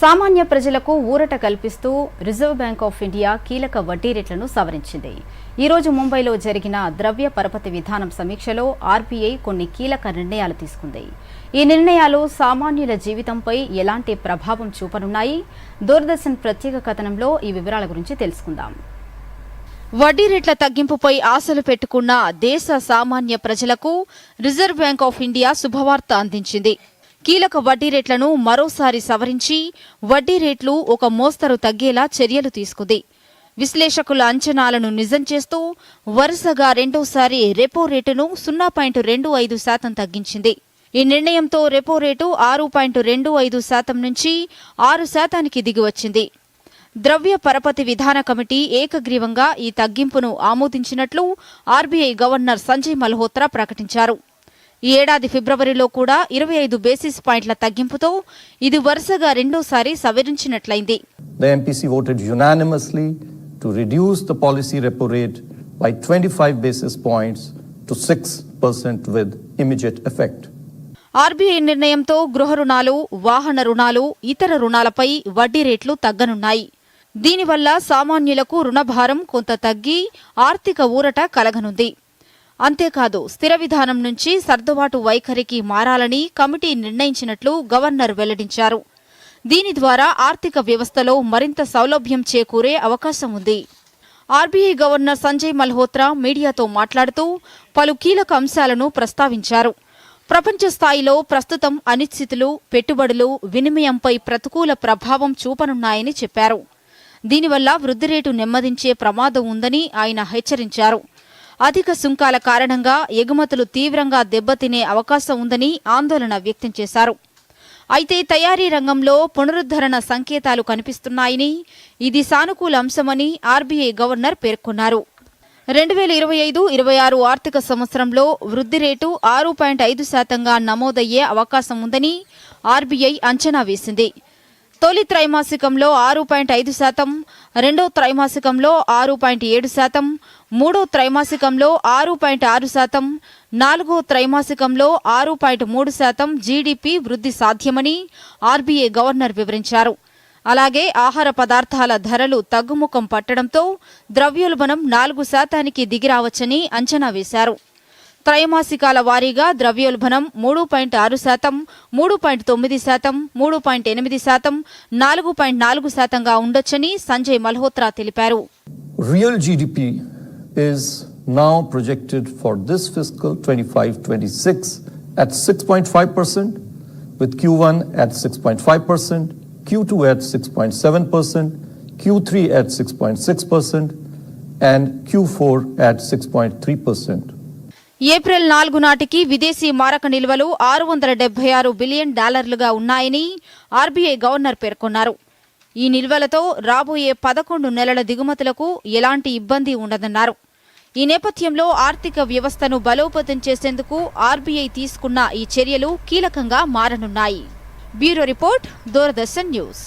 సామాన్య ప్రజలకు ఊరట కల్పిస్తూ రిజర్వ్ బ్యాంక్ ఆఫ్ ఇండియా కీలక వడ్డీ రేట్లను సవరించింది. ఈ రోజు ముంబైలో జరిగిన ద్రవ్య పరపతి విధానం సమీక్షలో ఆర్బీఐ కొన్ని కీలక నిర్ణయాలు తీసుకుంది. ఈ నిర్ణయాలు సామాన్యుల జీవితంపై ఎలాంటి ప్రభావం చూపనున్నాయి? దూరదర్శన్ ప్రత్యేక కథనంలో ఈ వివరాల గురించి తెలుసుకుందాం. వడ్డీ రేట్ల తగ్గింపుపై ఆశలు పెట్టుకున్న దేశ సామాన్య ప్రజలకు రిజర్వ్ బ్యాంక్ ఆఫ్ ఇండియా శుభవార్త అందించింది. కీలక వడ్డీ రేట్లను మరోసారి సవరించి వడ్డీ రేట్లు ఒక మోస్తరు తగ్గేలా చర్యలు తీసుకుంది. విశ్లేషకుల అంచనాలను నిజం చేస్తూ వరుసగా రెండోసారి రెపో రేటును సున్నా పాయింట్ రెండు ఐదు శాతం తగ్గించింది. ఈ నిర్ణయంతో రెపో రేటు ఆరు పాయింట్ రెండు ఐదు శాతం నుంచి ఆరు శాతానికి దిగివచ్చింది. ద్రవ్య పరపతి విధాన కమిటీ ఏకగ్రీవంగా ఈ తగ్గింపును ఆమోదించినట్లు ఆర్బీఐ గవర్నర్ సంజయ్ మల్హోత్రా ప్రకటించారు. ఈ ఏడాది ఫిబ్రవరిలో కూడా ఇరవై ఐదు బేసిస్ పాయింట్ల తగ్గింపుతో ఇది వరుసగా రెండోసారి సవరించినట్లయింది. The MPC voted unanimously to reduce the policy repo rate by 25 basis points to 6% with immediate effect. RBI నిర్ణయంతో గృహ రుణాలు వాహన రుణాలు ఇతర రుణాలపై వడ్డీ రేట్లు తగ్గనున్నాయి. దీనివల్ల సామాన్యులకు రుణభారం కొంత తగ్గి ఆర్థిక ఊరట కలగనుంది. అంతేకాదు స్థిర విధానం నుంచి సర్దుబాటు వైఖరికి మారాలని కమిటీ నిర్ణయించినట్లు గవర్నర్ వెల్లడించారు. దీని ద్వారా ఆర్థిక వ్యవస్థలో మరింత సౌలభ్యం చేకూరే అవకాశం ఉంది. ఆర్బీఐ గవర్నర్ సంజయ్ మల్హోత్రా మీడియాతో మాట్లాడుతూ పలు కీలక అంశాలను ప్రస్తావించారు. ప్రపంచ స్థాయిలో ప్రస్తుతం అనిశ్చితులు పెట్టుబడులు వినిమయంపై ప్రతికూల ప్రభావం చూపనున్నాయని చెప్పారు. దీనివల్ల వృద్ధి రేటు నెమ్మదించే ప్రమాదం ఉందని ఆయన హెచ్చరించారు. అధిక సుంకాల కారణంగా ఎగుమతులు తీవ్రంగా దెబ్బతినే అవకాశం ఉందని ఆందోళన వ్యక్తం చేశారు. అయితే తయారీ రంగంలో పునరుద్ధరణ సంకేతాలు కనిపిస్తున్నాయని ఇది సానుకూల అంశమని ఆర్బీఐ గవర్నర్ పేర్కొన్నారు. రెండు వేల ఇరవై ఐదు ఇరవై ఆరు ఆర్థిక సంవత్సరంలో వృద్ధి రేటు ఆరు పాయింట్ ఐదు శాతంగా నమోదయ్యే అవకాశం ఉందని ఆర్బీఐ అంచనా వేసింది. తొలి త్రైమాసికంలో ఆరు పాయింట్ ఐదు శాతం రెండో త్రైమాసికంలో ఆరు పాయింట్ ఏడు శాతం మూడో త్రైమాసికంలో ఆరు పాయింట్ ఆరు శాతం నాలుగో త్రైమాసికంలో ఆరు పాయింట్ మూడు శాతం జీడిపి వృద్ధి సాధ్యమని ఆర్బీఐ గవర్నర్ వివరించారు. అలాగే ఆహార పదార్థాల ధరలు తగ్గుముఖం పట్టడంతో ద్రవ్యోల్బణం నాలుగు శాతానికి దిగిరావచ్చని అంచనా వేశారు. త్రైమాసికాల వారీగా ద్రవ్యోల్బణం మూడు పాయింట్ ఆరు శాతం మూడు పాయింట్ తొమ్మిది శాతం మూడు పాయింట్ ఎనిమిది శాతం నాలుగు పాయింట్ నాలుగు శాతంగా ఉండొచ్చని సంజయ్ మల్హోత్రా తెలిపారు Real GDP is now projected for this fiscal 25-26 at 6.5%, with Q1 at 6.5%, Q2 at 6.7%, Q3 at 6.6%, and Q4 at 6.3%. April నాలుగు నాటికి విదేశీ మారక నిల్వలు ఆరు వందల డెబ్బై ఆరు బిలియన్ డాలర్లుగా ఉన్నాయని ఆర్బీఐ గవర్నర్ పేర్కొన్నారు. ఈ నిల్వలతో రాబోయే పదకొండు నెలల దిగుమతులకు ఎలాంటి ఇబ్బంది ఉండదన్నారు. ఈ నేపథ్యంలో ఆర్థిక వ్యవస్థను బలోపేతం చేసేందుకు ఆర్బీఐ తీసుకున్న ఈ చర్యలు కీలకంగా మారనున్నాయి. Bureau report Doordarshan news.